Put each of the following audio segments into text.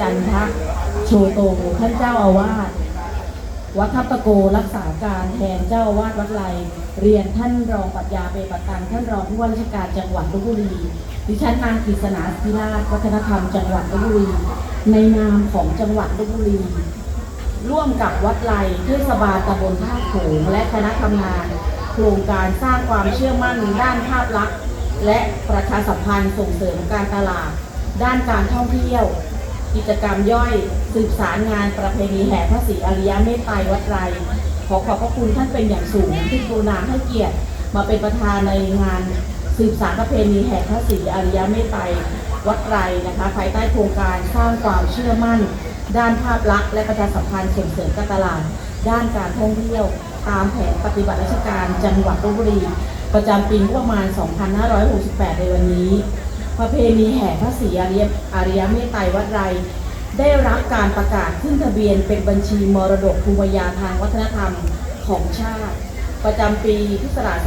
จันทะโชโตท่านเจ้าอาวาสวัดทับตะโกรักษาการแทนเจ้าอาวาสวัดไรเรียนท่านรองปรัชญาเปปตังท่านรองผู้ว่าราชการจังหวัดลบบุรีดิฉันนางกฤษณาศิราชวัฒนธรรมจังหวัดลบบุรีในนามของจังหวัดลบบุรีร่วมกับวัดไลเทศบาลตำบลท่าโขงและคณะทำงาน โครงการสร้างความเชื่อมั่นด้านภาพลักษณ์ และประชาสัมพันธ์ส่งเสริมการตลาด ด้านการท่องเที่ยว กิจกรรมย่อยสืบสารงานประเพณีแห่พระศรีอริยเมตไตรวัดไรขอขอบพระคุณท่านเป็นอย่างสูงที่กรุณาให้เกียรติมาเป็นประธานในงานสืบสารประเพณีแห่พระศรีอริยเมตไตรวัดไรนะคะภายใต้โครงการสร้างความเชื่อมั่น ด้านภาพลักษณ์และประชาสัมพันธ์ส่งเสริมการตลาด ด้านการท่องเที่ยว ตามแผนปฏิบัติราชการจังหวัดลบบุรี ประจำปีงบประมาณ 2568 ในวันนี้ ประเพณีแห่พระศรีอริยอริยเมตไตรวัดไรได้รับการประกาศขึ้นทะเบียนเป็นบัญชีมรดกภูมิปัญญาทางวัฒนธรรมของชาติ ประจำปีพุทธศักราช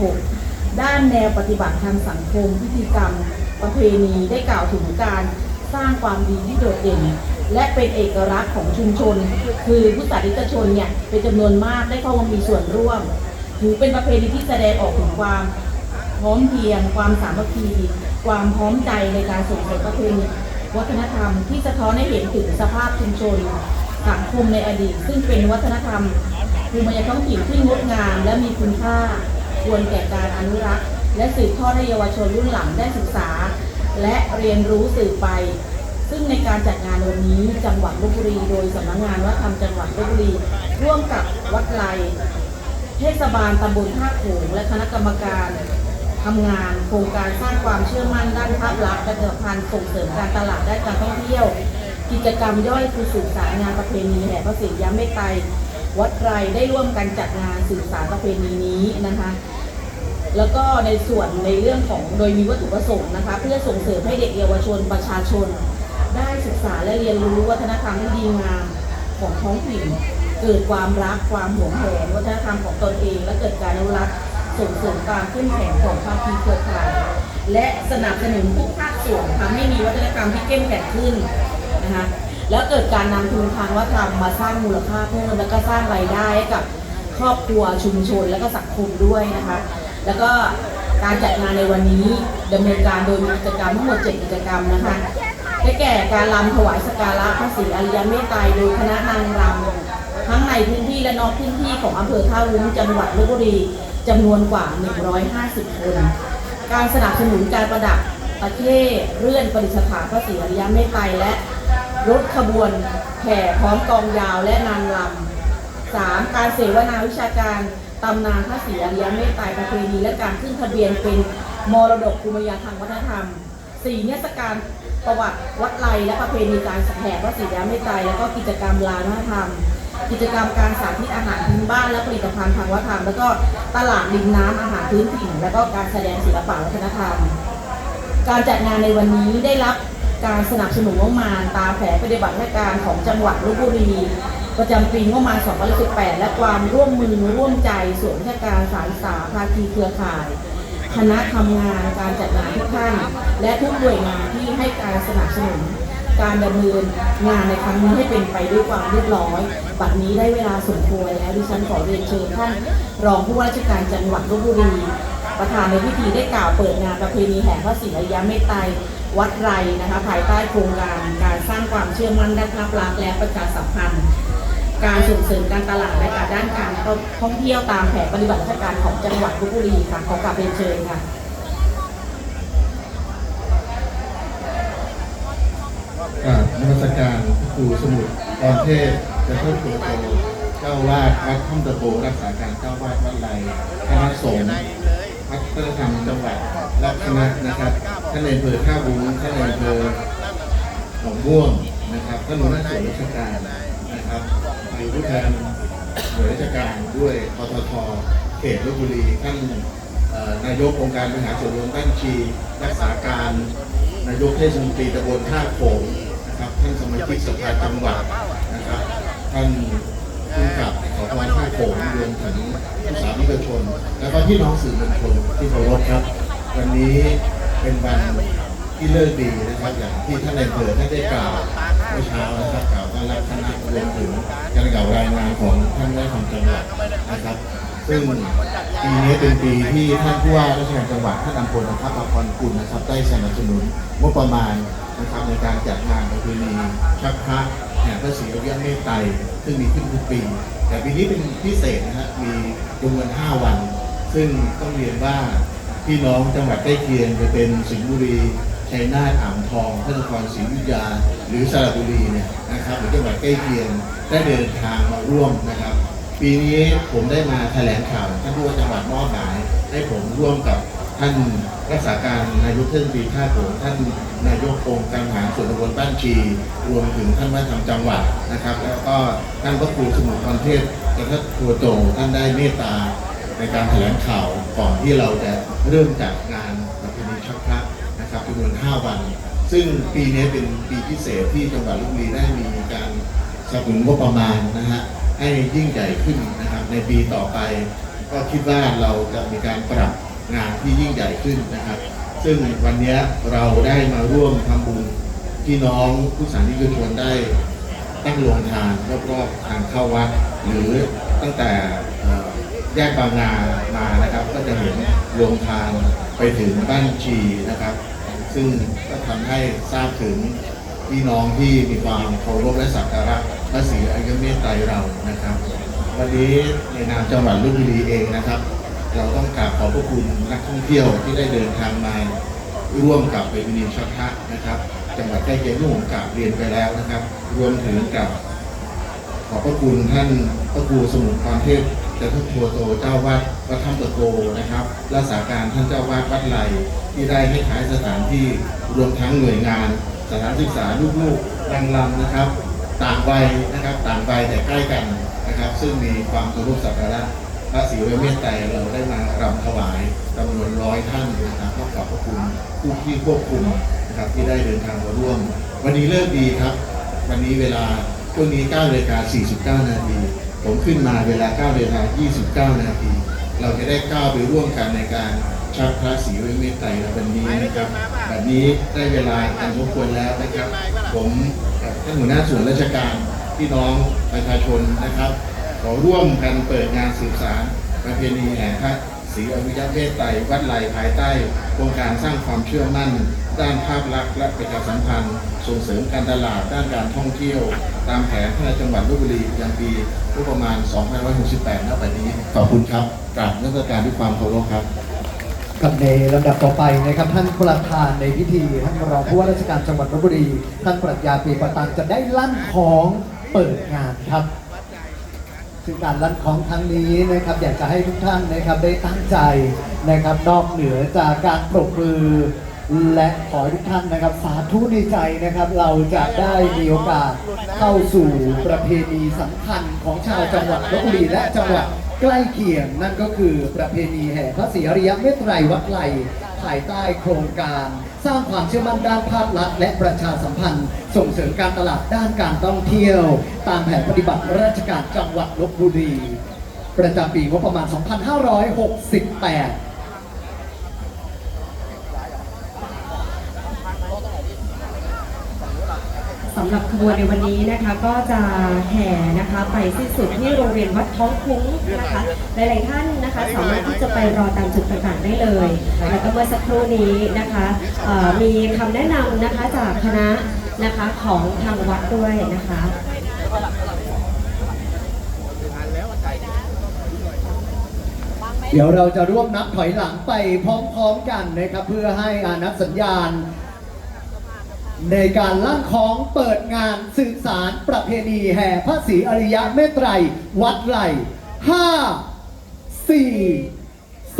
2566 ด้านแนวปฏิบัติทางสังคมพิธีกรรม ประเพณีได้กล่าวถึงการสร้างความดีที่โดดเด่น และเป็นเอกลักษณ์ของชุมชน คือผู้สาธารณชนเนี่ยเป็นจำนวนมากได้เข้ามามีส่วนร่วม ถือเป็นประเพณีที่แสดงออกถึงความ พร้อมเพียง ความสามัคคี ความพร้อมใจในการส่งเสริมประเพณีวัฒนธรรมที่สะท้อนให้เห็นถึงสภาพชุมชนสังคมในอดีต ซึ่งเป็นวัฒนธรรมภูมิปัญญาท้องถิ่นที่งดงาม และมีคุณค่าควรแก่การอนุรักษ์ และสืบทอดให้เยาวชนรุ่นหลังได้ศึกษา และเรียนรู้สืบไป ซึ่งในการจัดงานวันนี้จังหวัดลบบุรี โดยสำนักงานวัฒนธรรมจังหวัดลบบุรี ร่วมกับวัดไลเทศบาลตำบลท่าโขงและคณะกรรมการ ทำงานโครงการสร้างความเชื่อมั่นด้านภาพลักษณ์และผลิตภัณฑ์ส่งเสริมการตลาดด้านการท่องเที่ยว กิจกรรมย่อยคือสื่อสารงานประเพณีแห่พระศรีย้ำไม่ไตรวัดไรได้ร่วมกันจัดงานสื่อสารประเพณีนี้นะคะแล้วก็ในส่วนในเรื่องของโดยมีวัตถุประสงค์นะคะเพื่อส่งเสริมให้เด็กเยาวชนประชาชน ได้ศึกษาและเรียนรู้วัฒนธรรมที่ดีงามของท้องถิ่น เกิดความรักความหวงแหนวัฒนธรรมของตนเอง และเกิดการอนุรักษ์ ส่งเสริมการเข้มแข็งของภาคีเครือข่ายและสนับสนุนทุกภาคส่วนทำให้มีวัฒนธรรมที่เข้มแข็งขึ้นนะคะแล้วเกิดการนำทุนทางวัฒนธรรมมาสร้างมูลค่าเพิ่มแล้วก็สร้างรายได้ให้กับครอบครัวชุมชนและก็สังคมด้วยนะคะ แล้วก็การจัดงานในวันนี้ดำเนินการโดยมีกิจกรรมทั้งหมด 7 กิจกรรมนะคะได้แก่การรำถวายสกการะพระศรีอริยเมตไตรโดยคณะนางรำทั้งในพื้นที่และนอกพื้นที่ของอำเภอท่าวุ้งจังหวัดลบบุรี จำนวนกว่า 150 คน การสนับสนุนการประดับประเทศเรื่อนประดิษฐานพระศรีอริยเมตไตรและรถขบวนแห่พร้อมกองยาวและนางรำสามการเสวนาวิชาการตำนานพระศรีอริยเมตไตรประเพณีและการขึ้นทะเบียนเป็นมรดกภูมิปัญญาทางวัฒนธรรมสี่เทศกาลประวัติวัดไลและประเพณีการแห่พระศรีอริยเมตไตรแล้วก็กิจกรรมลานวัฒนธรรม กิจกรรมการสาธิตอาหารพื้นบ้านและผลิตภัณฑ์ทางวัฒนธรรม แล้วก็ตลาดริมน้ำอาหารพื้นถิ่น แล้วก็การแสดงศิลปะวัฒนธรรม การจัดงานในวันนี้ได้รับการสนับสนุนงบประมาณตามแผนปฏิบัติราชการของจังหวัดลบบุรี ประจำปีงบประมาณ 2018 และความร่วมมือร่วมใจส่วนราชการสารสาภาคีเครือข่ายคณะทำงานการจัดงานทุกท่าน และทุกหน่วยงานที่ให้การสนับสนุน การดำเนินงานในครั้งนี้ให้เป็นไปด้วยความเรียบร้อยบัดนี้ได้เวลาสมควรแล้วดิฉันขอเรียนเชิญท่านรองผู้ว่าราชการจังหวัดลบบุรี ประธานในพิธีได้กล่าวเปิดงานประเพณีแห่พระศรีอริยเมตไตรวัดไรนะคะ ภายใต้โครงการการสร้างความเชื่อมั่นด้านภาพลักษณ์และประชาสัมพันธ์ การส่งเสริมการตลาดและการด้านการท่องเที่ยวตามแผนปฏิบัติราชการของจังหวัดลบบุรีค่ะขอกราบเรียนเชิญค่ะ กราบ นมัสการพระครูสมุทรตอนเทพจะเพิ่มโตโตเจ้าวาดวัดถ้ำตะโกรักษาการเจ้าวาดวัดไรคณะสงฆ์วัดเตอร์ธรรมจังหวัดและคณะนะครับท่านในเภอท่าบุ้งท่านในเภอหนองม่วงนะครับท่านหัวหน้าส่วนราชการนะครับหรือผู้แทนหน่วยราชการด้วยปตทเขตลบบุรีท่านนายกองค์การบริหารส่วนรวมบ้านชี รักษาการ นายกเทศมนตรีตำบลท่าโขง ท่านสมาชิกสภาจังหวัดนะครับท่านผู้กำกับสพท่าโขงรวมถึงผู้สามิกชน แล้วก็พี่น้องสื่อมวลชนที่เคารพครับ วันนี้เป็นวันที่เลิกดีนะครับอย่างที่ท่านในายอำเภอท่านได้กล่าวเมื่อเช้านะครับกล่าวต้อนรับคณะรวมถึงการกล่าวรายงานของท่านได้ทำจังหวัดนะครับ ซึ่งปีนี้เป็นปีที่ท่านผู้ว่าราชการจังหวัดท่านอำพลนะครับอภรกุลนะครับ ได้สนับสนุนงบประมาณนะครับในการจัดงานประเพณีชักพระแห่พระศรีอริยเมตไตรซึ่งมีขึ้นทุกปี แต่ปีนี้เป็นพิเศษนะฮะมีจำนวน5วัน ซึ่งต้องเรียนว่าพี่น้องจังหวัดใกล้เคียงจะเป็นสิงห์บุรีชัยนาทอ่างทองพระนครศรีอยุธยา หรือสระบุรีเนี่ยนะครับหรือจังหวัดใกล้เคียงได้เดินทางมาร่วมนะครับ ปีนี้ผมได้มาแถลงข่าวท่านผู้ว่าจังหวัดมอบหมายให้ผมร่วมกับท่านรักษาการนายกเทศมนตรีท่าโขงท่านนายกองค์การหารส่วนตำบลบ้านชีรวมถึงท่านวัฒนธรรมจังหวัดนะครับ แล้วก็ท่านพระครูสมุทรพรเทพและท่านครูโจท่านได้เมตตาในการแถลงข่าวก่อนที่เราจะเริ่มจัดงานประเพณีชักพระนะครับจำนวน 5 วัน ซึ่งปีนี้เป็นปีพิเศษที่จังหวัดลบบุรีได้มีการสนับสนุนงบประมาณนะฮะ ให้ยิ่งใหญ่ขึ้นนะครับในปีต่อไป ก็คิดว่าเราจะมีการปรับงานที่ยิ่งใหญ่ขึ้นนะครับ ซึ่งวันนี้เราได้มาร่วมทำบุญพี่น้องผู้สานิกชนได้ตั้งโรงทานรอบๆทางเข้าวัด หรือตั้งแต่แยกบางนามานะครับ ก็จะเห็นโรงทานไปถึงบ้านชีนะครับ ซึ่งก็ทำให้ทราบถึง พี่น้องที่มีความเคารพและสักการะพระศรีอริยเมตไตรเรานะครับ วันนี้ในนามจังหวัดลบบุรีเองนะครับ เราต้องกราบขอบพระคุณนักท่องเที่ยวที่ได้เดินทางมาร่วมกับเวทีชักพระนะครับ จังหวัดใกล้เคียงที่ผมกราบเรียนไปแล้วนะครับ รวมถึงกับขอบพระคุณท่านพระครูสมุทรพรเทพจะทุกโทโตเจ้าวาดวัดถ้ำตะโกนะครับรักษาการท่านเจ้าวาดวัดไหลที่ได้ให้ขายสถานที่รวมทั้งหน่วยงาน สถานศึกษาลูกๆรังลำนะครับ ต่างวัยนะครับต่างวัยแต่ใกล้กันนะครับ ซึ่งมีความเคารพสักการะพระศรีอริยเมตไตรเราได้มารำถวายจำนวนร้อยท่านนะครับก็ขอบพระคุณผู้ที่ควบคุมนะครับที่ได้เดินทางมาร่วม วันนี้เลิกดีครับ วันนี้เวลาช่วงนี้9นาฬิกา49 นาที ผมขึ้นมาเวลา9นาฬิกา29 นาที เราจะได้ก้าวไปร่วมกันในการ ชักพระศรีอริยเมตไตรในวันนี้นะครับแบบนี้ได้เวลาอันสมควรแล้วนะครับ ผมกับท่านหัวหน้าส่วนราชการพี่น้องประชาชนนะครับ ขอร่วมกันเปิดงานสืบสารประเพณีแห่พระศรีอริยเมตไตรวัดไหลภายใต้โครงการสร้างความเชื่อมั่น ด้านภาพลักษณ์และประชาสัมพันธ์ ส่งเสริมการตลาดด้านการท่องเที่ยว ตามแผนพระราชจังหวัดลบบุรีประจำปีงบประมาณ 2568ณบัดนี้ขอบคุณครับกราบนักการด้วยความเคารพครับ กับในลำดับต่อไปนะครับท่านประธานในพิธีท่านรองผู้ว่าราชการจังหวัดลบบุรี ท่านปรัชญาปีประตังจะได้ลั่นของเปิดงานครับซึ่งการลั่นของครั้งนี้นะครับอยากจะให้ทุกท่านนะครับได้ตั้งใจนะครับนอกเหนือจากการปรบมือ และขอให้ทุกท่านนะครับสาธุในใจนะครับ เราจะได้มีโอกาสเข้าสู่ประเพณีสำคัญของชาวจังหวัดลบบุรีและจังหวัด ใกล้เคียงนั่นก็คือประเพณีแห่พระศรีอริยเมตไตรวัดไหลภายใต้โครงการ สร้างความเชื่อมั่นด้านภาพลักษณ์และประชาสัมพันธ์ ส่งเสริมการตลาดด้านการท่องเที่ยว ตามแผนปฏิบัติราชการจังหวัดลบบุรี ประจำปีงบประมาณ 2568 สำหรับขบวนในวันนี้นะคะก็จะแห่นะคะไปสิ้นสุดที่โรงเรียนวัดท้องคุ้งนะคะหลายๆท่านนะคะสามารถที่จะไปรอตามจุดต่างๆได้เลยแล้วก็เมื่อสักครู่นี้นะคะมีคำแนะนำนะคะจากคณะนะคะของทางวัดด้วยนะคะเดี๋ยวเราจะร่วมนับถอยหลังไปพร้อมๆกันนะครับเพื่อให้อานับสัญญาณ ในการลั่นของเปิดงานสื่อสารประเพณีแห่พระศรีอริยะเมตไตรวัดไหลห้าสี่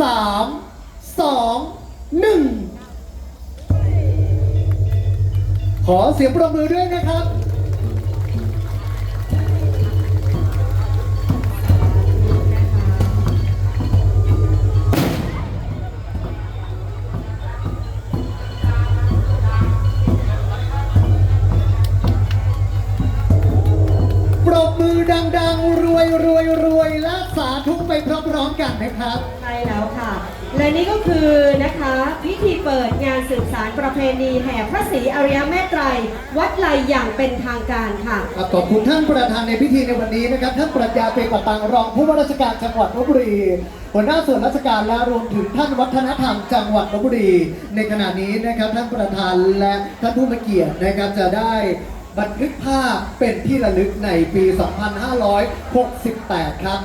สามสองหนึ่งขอเสียงปรบมือด้วยนะครับ ดังๆ รวยรวยรวยและสาธุไปพร้อมๆกันนะครับ ใช่แล้วค่ะ และนี่ก็คือนะคะพิธีเปิดงานสืบสารประเพณีแห่พระศรีอริยแม่ไตรวัดไลอย่างเป็นทางการค่ะ ครับขอบคุณท่านประธานในพิธีในวันนี้นะครับท่านปรัชญาเปรมปตังรองผู้ว่าราชการจังหวัดลบบุรีหัวหน้าส่วนราชการและรวมถึงท่านวัฒนธรรมจังหวัดลบบุรี ในขณะนี้นะครับท่านประธานและท่านผู้มีเกียรตินะครับจะได้ บันทึกภาพเป็นที่ระลึกในปี 2568 ครับ